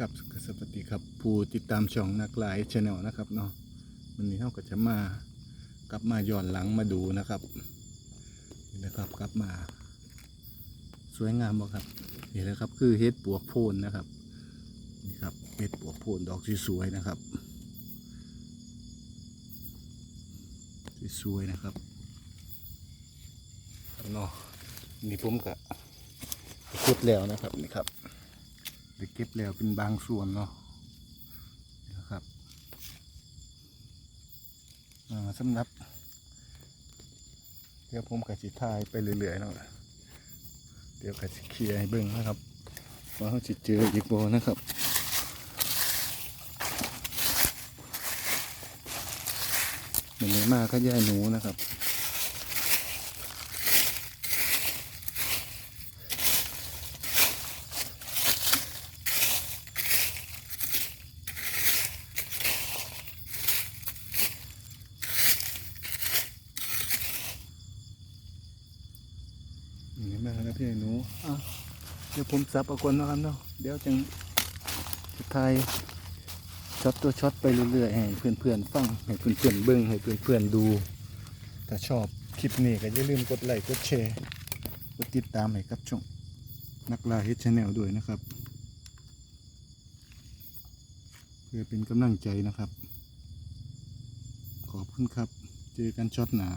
กับสวัสดีครับผู้ติดตามช่องนักหลายชาแนลนะครับเนาะวันนี้เราก็จะมากลับมาย้อนหลังมาดูนะครับนี่นะครับกลับมา สวยงามบ่ครับนี่แหละครับคือเฮ็ดปวกโพนนะครับนี่ครับเฮ็ดปวกโพนดอกสวยๆนะครับสวยๆนะครับเนาะนี่ผมก็ขุดแล้วนะครับนี่ครับ ได้เก็บแล้วเป็นบางส่วนเนาะนะครับสำหรับ เดี๋ยวผมกับสิทายไปเรื่อยๆเนาะเดี๋ยวกับสิเคลียร์ให้เบิ่งนะครับว่าเขาจะเจออีกโบนะครับมันนี้มากก็ย่หนูนะครับ นี่มาแล้วพี่หนูอะเดี๋ยวผมซับเอาคนเนาะครับเนาะเดี๋ยวจังสุดท้ายช็อตตัวช็อตไปเรื่อยๆให้เพื่อนๆฟังให้เพื่อนๆเบิ้งให้เพื่อนๆดู ถ้าชอบคลิปนี้ก็อย่าลืมกดไลค์กดแชร์กดติดตามให้กับช่องนักล่าเฮดชาแนลด้วยนะครับ เพื่อเป็นกำลังใจนะครับ ขอบคุณครับ เจอกันช็อตหน้า